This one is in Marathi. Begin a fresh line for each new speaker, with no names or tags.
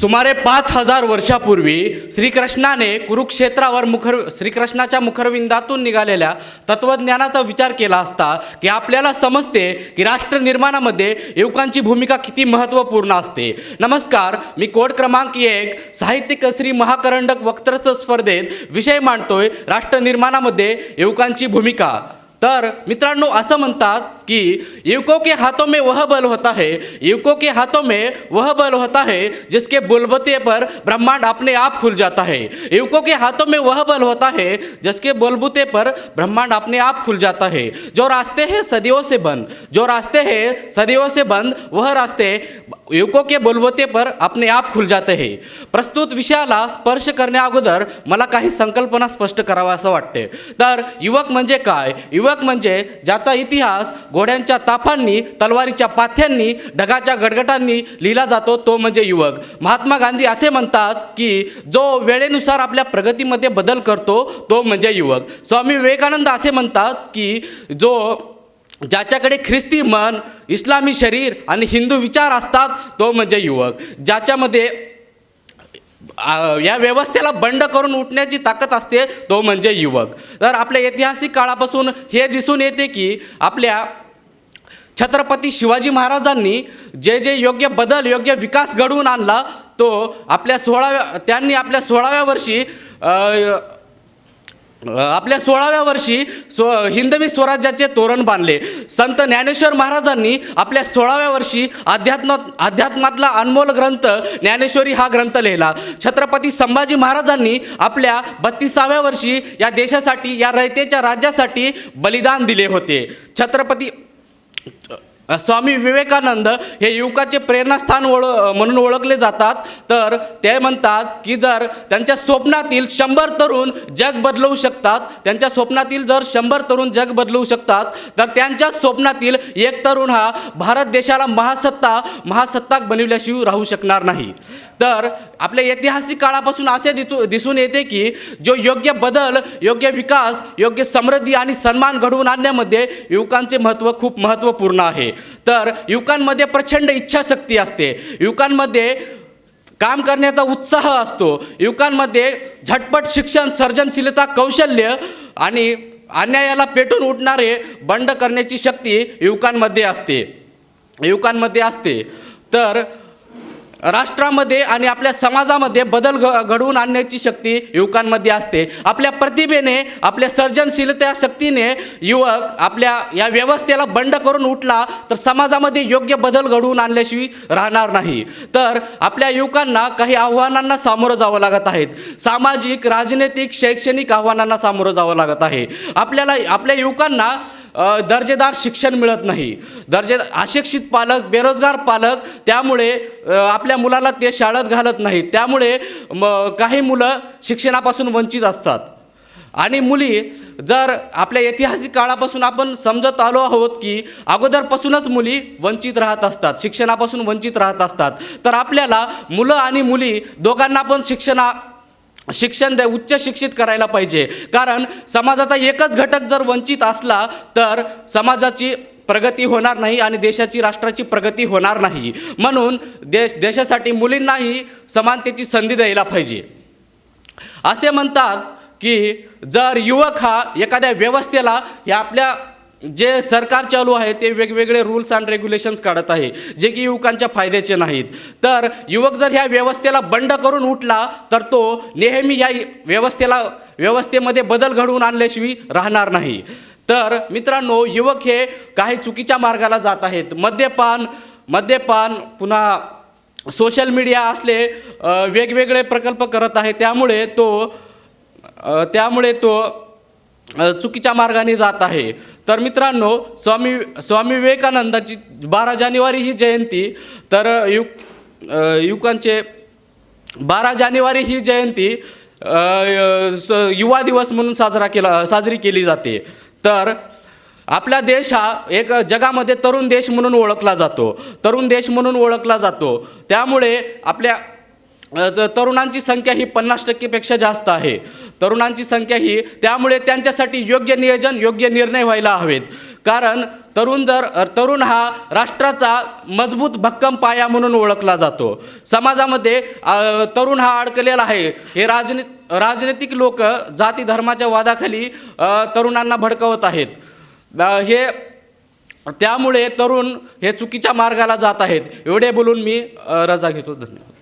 सुमारे पाच हजार वर्षापूर्वी श्रीकृष्णाने कुरुक्षेत्रावर मुखर श्रीकृष्णाच्या मुखरविंदातून निघालेल्या तत्वज्ञानाचा विचार केला असता की आपल्याला समजते की राष्ट्र निर्माणामध्ये युवकांची भूमिका किती महत्त्वपूर्ण असते. नमस्कार मी कोड क्रमांक एक साहित्यिक श्री महाकरंडक वक्तृत्व स्पर्धेत विषय मांडतोय राष्ट्र निर्माणामध्ये युवकांची भूमिका. तर मित्रांनो असं म्हणतात कि युवकों के हाथों में वह बल होता है युवकों के हाथों में वह बल होता है जिसके बुलबते पर ब्रह्मांड अपने आप खुल जाता है। युवकों के हाथों में वह बल होता है जिसके बुलबुते पर ब्रह्मांड अपने आप खुल जाता है। जो रास्ते हैं सदियों से बंद जो रास्ते हैं सदियों से बंद वह रास्ते युवकों के बोलबोते पर अपने आप खुल जाते हैं। प्रस्तुत विषयाला स्पर्श करण्या अगोदर मला काही संकल्पना स्पष्ट करावा असं वाटते। तर युवक म्हणजे काय? युवक म्हणजे ज्याचा इतिहास घोड्यांच्या ताफांनी तलवारीच्या पाथ्यांनी ढगाच्या गडगटांनी लिहिला जातो तो म्हणजे युवक. महात्मा गांधी असे म्हणतात की जो वेळेनुसार आपल्या प्रगतीमध्ये बदल करतो तो म्हणजे युवक. स्वामी विवेकानंद असे म्हणतात की जो ज्याच्याकडे ख्रिस्ती मन इस्लामी शरीर आणि हिंदू विचार असतात तो म्हणजे युवक. ज्याच्यामध्ये या व्यवस्थेला बंड करून उठण्याची ताकद असते तो म्हणजे युवक. तर आपल्या ऐतिहासिक काळापासून हे दिसून येते की आपल्या छत्रपती शिवाजी महाराजांनी जे जे योग्य बदल योग्य विकास घडवून आणला तो आपल्या सोळाव्या त्यांनी आपल्या सोळाव्या वर्षी आपल्या सोळाव्या वर्षी स्व हिंदवी स्वराज्याचे तोरण बांधले. संत ज्ञानेश्वर महाराजांनी आपल्या सोळाव्या वर्षी अध्यात्म अध्यात्मातला अनमोल ग्रंथ ज्ञानेश्वरी हा ग्रंथ लिहिला. छत्रपती संभाजी महाराजांनी आपल्या बत्तीसाव्या वर्षी या देशासाठी या रयतेच्या राज्यासाठी बलिदान दिले होते. छत्रपती स्वामी विवेकानंद हे युवकाचे प्रेरणास्थान ओळ म्हणून ओळखले जातात. तर ते म्हणतात की जर त्यांच्या स्वप्नातील शंभर तरुण जग बदलवू शकतात त्यांच्या स्वप्नातील जर शंभर तरुण जग बदलवू शकतात तर त्यांच्या स्वप्नातील एक तरुण हा भारत देशाला महासत्ता महासत्ताक बनविल्याशिवाय राहू शकणार नाही. तर आपल्या ऐतिहासिक काळापासून असे दितू दिसून येते की जो योग्य बदल योग्य विकास योग्य समृद्धी आणि सन्मान घडवून आणण्यामध्ये युवकांचे महत्त्व खूप महत्त्वपूर्ण आहे. तर युवकांमध्ये प्रचंड इच्छाशक्ती असते. युवकांमध्ये काम करण्याचा उत्साह असतो. युवकांमध्ये झटपट शिक्षण सर्जनशीलता कौशल्य आणि अन्यायाला पेटून उठणारे बंड करण्याची शक्ती युवकांमध्ये असते. युवकांमध्ये असते. तर राष्ट्रामध्ये आणि आपल्या समाजामध्ये बदल घ घडवून आणण्याची शक्ती युवकांमध्ये असते. आपल्या प्रतिभेने आपल्या सर्जनशीलता शक्तीने युवक आपल्या या व्यवस्थेला बंड करून उठला तर समाजामध्ये योग्य बदल घडवून आणल्याशिवाय राहणार नाही. तर आपल्या युवकांना काही आव्हानांना सामोरं जावं लागत आहेत. सामाजिक राजनैतिक शैक्षणिक आव्हानांना सामोरं जावं लागत आहे. आपल्याला आपल्या युवकांना दर्जेदार शिक्षण मिळत नाही. दर्जे अशिक्षित पालक बेरोजगार पालक त्यामुळे आपल्या मुलाला ते शाळेत घालत नाहीत. त्यामुळे म काही मुलं शिक्षणापासून वंचित असतात. आणि मुली जर आपल्या ऐतिहासिक काळापासून आपण समजत आलो आहोत की अगोदरपासूनच मुली वंचित राहत असतात शिक्षणापासून वंचित राहत असतात तर आपल्याला मुलं आणि मुली दोघांना पण शिक्षणा शिक्षण द्या उच्च शिक्षित करायला पाहिजे. कारण समाजाचा एकच घटक जर वंचित असला तर समाजाची प्रगती होणार नाही आणि देशाची राष्ट्राची प्रगती होणार नाही. म्हणून देश देशासाठी मुलींनाही समानतेची संधी द्यायला पाहिजे. असे म्हणतात की जर युवक हा एखाद्या व्यवस्थेला या आपल्या जे सरकार चालू आहे ते वेगवेगळे रूल्स अँड रेग्युलेशन्स काढत आहे जे की युवकांच्या फायद्याचे नाहीत. तर युवक जर ह्या व्यवस्थेला बंड करून उठला तर तो नेहमी या व्यवस्थेला व्यवस्थेमध्ये बदल घडवून आणल्याशिवाय राहणार नाही. तर मित्रांनो युवक हे काही चुकीच्या मार्गाला जात आहेत. मद्यपान मद्यपान पुन्हा सोशल मीडिया असले वेगवेगळे प्रकल्प करत आहे. त्यामुळे तो त्यामुळे तो चुकीच्या मार्गाने जात आहे. तर मित्रांनो स्वामी स्वामी विवेकानंदाची बारा जानेवारी ही जयंती तर युक युवकांचे बारा जानेवारी ही जयंती स- युवा दिवस म्हणून साजरा केला साजरी केली जाते. तर आपला देश हा एक जगामध्ये तरुण देश म्हणून ओळखला जातो. तरुण देश म्हणून ओळखला जातो. त्यामुळे आपल्या तरुणांची संख्या ही पन्नास टक्केपेक्षा जास्त आहे. तरुणांची संख्या ही त्यामुळे त्यांच्यासाठी योग्य नियोजन योग्य निर्णय व्हायला हवेत. कारण तरुण जर तरुण हा राष्ट्राचा मजबूत भक्कम पाया म्हणून ओळखला जातो. समाजामध्ये तरुण हा अडकलेला आहे. हे राजनी राजनैतिक लोक जाती धर्माच्या वादाखाली तरुणांना भडकवत आहेत. हे त्यामुळे तरुण हे चुकीच्या मार्गाला जात आहेत. एवढे बोलून मी रजा घेतो. धन्यवाद.